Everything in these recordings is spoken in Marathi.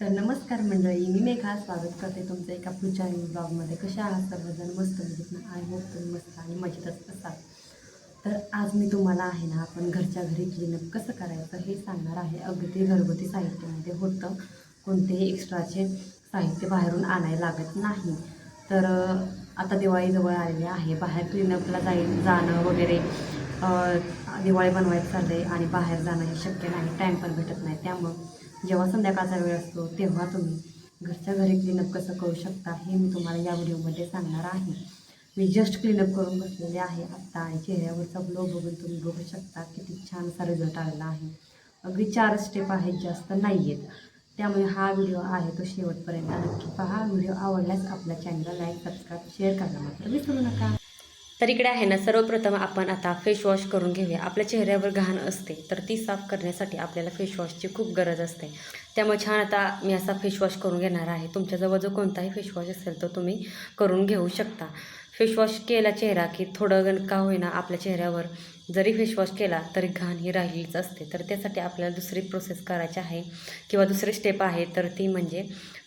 तर नमस्कार मंडळी मी मेघा. स्वागत करते तुमचं एका पुढच्या ब्लॉगमध्ये. कशा आहात सर्वजण? मस्त मजेत आय होप तुम्ही मस्त आणि मजेतच असाल. तर आज मी तुम्हाला आहे ना आपण घरच्या घरी क्लीनअप कसं करायचं हे सांगणार आहे. अगदी घरगुती साहित्यामध्ये होतं. कोणतेही एक्स्ट्राचे साहित्य बाहेरून आणायला लागत नाही. तर आता दिवाळी जवळ आलेली आहे. बाहेर क्लीनअपला जाईल जाणं वगैरे दिवाळी बनवायचं चाललं आहे आणि बाहेर जाणं हे शक्य नाही. टाईम पण भेटत नाही. त्यामुळं जेव्हा संध्याकाळचा वेळ असतो तेव्हा तुम्ही घरच्या घरी क्लीनअप कसं करू शकता हे मी तुम्हाला या व्हिडिओमध्ये सांगणार आहे. मी जस्ट क्लीनअप करून बसलेले आहे आत्ता आणि चेहऱ्यावरचा ग्लो बघून तुम्ही बघू शकता किती छान असा रिझल्ट आलेला आहे. अगदी चार स्टेप आहेत जास्त नाही आहेत त्यामुळे हा व्हिडिओ आहे तो शेवटपर्यंत नक्की पहा. व्हिडिओ आवडल्यास आपल्या चॅनलला लाईक सबस्क्राईब शेअर करायला मात्र विसरू नका. तर इकडे आहे ना सर्वप्रथम आपण आता फेस वॉश करून घेऊया. आपल्या चेहऱ्यावर घाण असते तर ती साफ करण्यासाठी आपल्याला फेस वॉशची खूप गरज असते. त्यामुळे छान आता मी असा फेस वॉश करून घेणार आहे. तुमच्याजवळ जो कोणताही फेस वॉश असेल तो तुम्ही करून घेऊ शकता. फेशवॉश केला चेहरा की थोडं गण का होईना आपल्या चेहऱ्यावर. जरी फेशवॉश केला तरी घाण ही राहिलीच असते. तर त्यासाठी आपल्याला दुसरी प्रोसेस करायची आहे किंवा दुसरी स्टेप आहे तर ती म्हणजे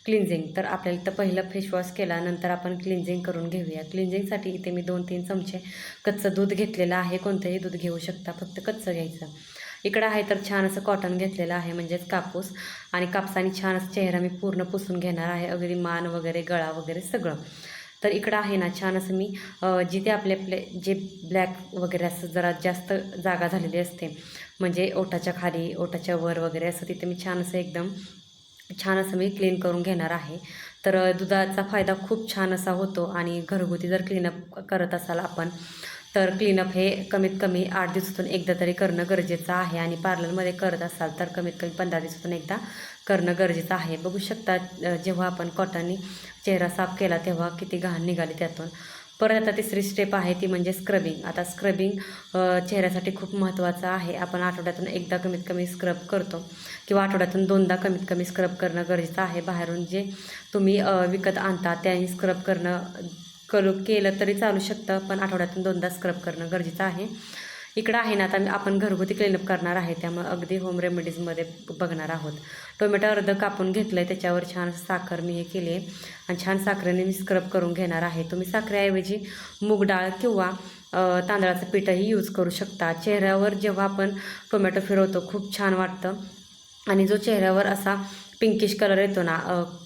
क्लिन्झिंग तर आपल्याला इथं पहिलं फेशवॉश केला नंतर आपण क्लिन्झिंग करून घेऊया. क्लिन्झिंगसाठी इथे मी दोन तीन चमचे कच्चं दूध घेतलेलं आहे. कोणतंही दूध घेऊ शकता फक्त कच्चं घ्यायचं. इकडं आहे तर छान असं कॉटन घेतलेलं आहे म्हणजेच कापूस. आणि कापसाने छान असं चेहरा मी पूर्ण पुसून घेणार आहे. अगदी मान वगैरे गळा वगैरे सगळं. तर इकडं आहे ना छान असं मी जिथे आपले आपले जे ब्लॅक वगैरे असं जरा जास्त जागा झालेली असते म्हणजे ओठाच्या खाली ओठाच्या वर वगैरे असं तिथे मी छान असं एकदम छान असं मी क्लीन करून घेणार आहे. तर दुधाचा फायदा खूप छान असा होतो आणि घरगुती जर क्लीनअप करत असाल आपण तर क्लीनअप हे कमीत कमी आठ दिवसातून एकदा तरी करणं गरजेचं आहे. आणि पार्लरमध्ये करत असाल तर कमीत कमी पंधरा दिवसातून एकदा करणं गरजेचं आहे. बघू शकता जेव्हा आपण कॉटननी चेहरा साफ केला तेव्हा किती घाण निघाली त्यातून. परत आता तिसरी स्टेप आहे ती म्हणजे स्क्रबिंग आता स्क्रबिंग चेहऱ्यासाठी खूप महत्त्वाचं आहे. आपण आठवड्यातून एकदा कमीत कमी स्क्रब करतो किंवा आठवड्यातून दोनदा कमीत कमी स्क्रब करणं गरजेचं आहे. बाहेरून जे तुम्ही विकत आणता त्यांनी स्क्रब करणं करू केलं तरी चालू शकतं पण आठवड्यातून दोनदा स्क्रब करणं गरजेचं आहे. इकडं आहे ना आता आपण घरगुती क्लीनअप करणार आहे त्यामुळे अगदी होम रेमेडीजमध्ये बघणार आहोत. टोमॅटो अर्ध कापून घेतलं आहे त्याच्यावर छान साखर मी हे केली आहे आणि छान साखरेने मी स्क्रब करून घेणार आहे. तुम्ही साखरेऐवजी मूग डाळ किंवा तांदळाचं पीठही यूज करू शकता. चेहऱ्यावर जेव्हा आपण टोमॅटो फिरवतो खूप छान वाटतं. आणि जो चेहऱ्यावर असा पिंकिश कलर येतो ना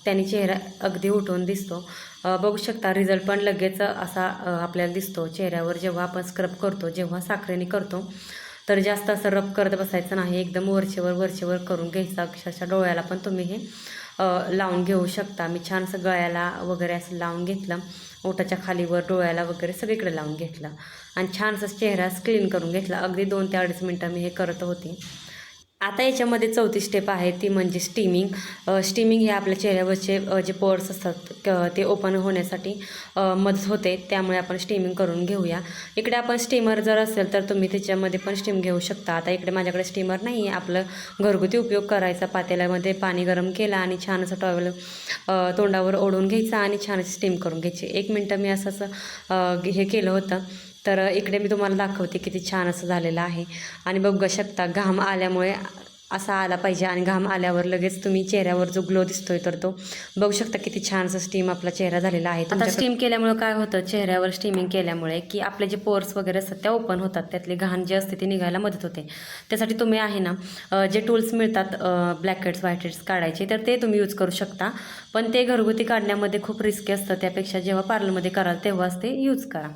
त्याने चेहरा अगदी उठून दिसतो. बघू शकता रिझल्ट पण लगेच असा आपल्याला दिसतो. चेहऱ्यावर जेव्हा आपण स्क्रब करतो जेव्हा साखरेने करतो तर जास्त असं रब करत बसायचं नाही. एकदम वरचेवर वरचेवर करून घ्यायचं. अक्षरशः डोळ्याला पण तुम्ही हे लावून घेऊ शकता. मी छान असं गळ्याला वगैरे असं लावून घेतलं. ओठाच्या खालीवर डोळ्याला वगैरे सगळीकडे लावून घेतलं. आणि छान असं चेहरा क्लीन करून घेतला. अगदी दोन ते अडीच मिनटं मी हे करत होते. आता याच्यामध्ये चौथी स्टेप आहे ती म्हणजे स्टीमिंग स्टीमिंग हे आपल्या चेहऱ्यावरचे जे पोर्स असतात क- ते ओपन होण्यासाठी मदत होते. त्यामुळे आपण स्टीमिंग करून घेऊया. इकडे आपण स्टीमर जर असेल तर तुम्ही त्याच्यामध्ये पण स्टीम घेऊ शकता. आता इकडे माझ्याकडे स्टीमर नाही आहे आपलं घरगुती उपयोग करायचा पातेल्यामध्ये पाणी गरम केलं आणि छान असं टॉवेल तोंडावर ओढून घ्यायचं आणि छान स्टीम करून घ्यायची. एक मिनटं मी असं असं हे केलं होतं. तर इकडे मी तुम्हाला दाखवते किती छान असं झालेलं आहे. आणि बघू शकता घाम आल्यामुळे असा आला पाहिजे आणि घाम आल्यावर लगेच तुम्ही चेहऱ्यावर जो ग्लो दिसतोय तर तो बघू शकता किती छान असं स्टीम आपला चेहरा झालेला आहे. आता स्टीम केल्यामुळे काय होतं? चेहऱ्यावर स्टीमिंग केल्यामुळे की आपले जे पोर्स वगैरे असतात त्या ओपन होतात. त्यातली घाण जी असते ती निघायला मदत होते. त्यासाठी तुम्ही आहे ना जे टूल्स मिळतात ब्लॅक हेड्स व्हाईट हेड्स काढायचे तर ते तुम्ही यूज करू शकता. पण ते घरगुती काढण्यामध्ये खूप रिस्की असतं. त्यापेक्षा जेव्हा पार्लरमध्ये कराल तेव्हाच ते यूज करा.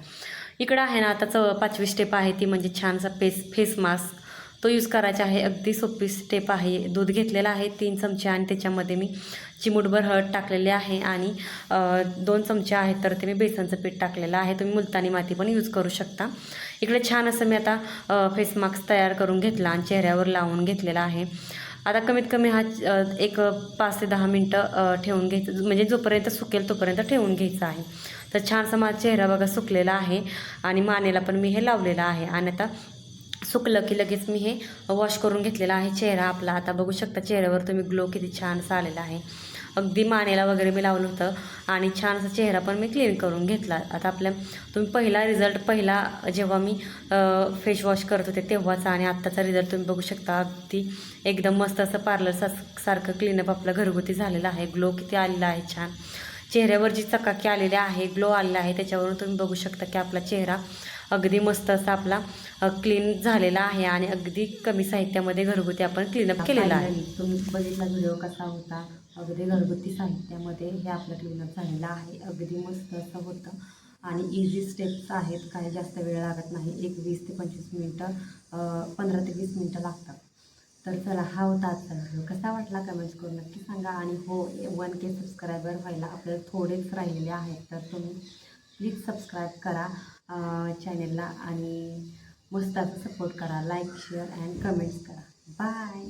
इकडं आहे ना आता च पाचवी स्टेप आहे ती म्हणजे छानसा फेस फेस मास्क तो यूज करायचा आहे अगदी सोपी स्टेप आहे. दूध घेतलेलं आहे तीन चमचे आणि त्याच्यामध्ये मी चिमूटभर हळद टाकलेले आहे आणि दोन चमचे आहेत तर ते मी बेसनचं पीठ टाकलेलं आहे. तुम्ही मुलतानी माती पण यूज करू शकता. इकडे छान असं मी आता फेस मास्क तयार करून घेतला आणि चेहऱ्यावर लावून घेतलेला आहे. आता कमीत कमी हा एक पाच ते दहा मिनटं ठेवून घ्यायचं. म्हणजे जोपर्यंत सुकेल तोपर्यंत ठेवून घ्यायचं आहे. तर छानसा माझा चेहरा बघा सुकलेला आहे आणि मानेला पण मी हे लावलेलं आहे. आणि आता सुकलं की लगेच मी हे वॉश करून घेतलेला आहे चेहरा आपला. आता बघू शकता चेहऱ्यावर तुम्ही ग्लो किती छानसा आलेला आहे. अगदी मानेला वगैरे मी लावलं होतं. आणि छान असा चेहरा पण मी क्लीन करून घेतला. आता आपल्या तुम्ही पहिला रिझल्ट पहिला जेव्हा मी फेस वॉश करत होते तेव्हाचा आणि आत्ताचा रिझल्ट तुम्ही बघू शकता. अगदी एकदम मस्त असं पार्लर सा सारखं क्लीनअप आपलं घरगुती झालेलं आहे. ग्लो किती आलेला आहे छान. चेहऱ्यावर जी चकाकी आलेली आहे ग्लो आलेला आहे त्याच्यावरून तुम्ही बघू शकता की आपला चेहरा अगदी मस्त असा आपला क्लीन झालेला आहे आणि अगदी कमी साहित्यामध्ये घरगुती आपण क्लीनअप केलेला आहे. तुम्ही बघितला व्हिडिओ कसा होता? अगदी घरगुती साहित्यामध्ये हे आपलं क्लीनअप झालेलं आहे. अगदी मस्त असं होतं. आणि इझी स्टेप्स आहेत. काही जास्त वेळ लागत नाही. एक वीस ते पंचवीस मिनटं पंधरा ते वीस मिनटं लागतात. तर चला हा होता आजचा व्हिडिओ कसा वाटला कमेंट्स करून नक्की सांगा. आणि हो वन के सबस्क्रायबर व्हायला आपल्याला थोडेच राहिलेले आहेत. तर तुम्ही प्लीज सबस्क्राईब करा चॅनेलला आणि मस्त असं सपोर्ट करा. लाईक शेअर अँड कमेंट्स करा. बाय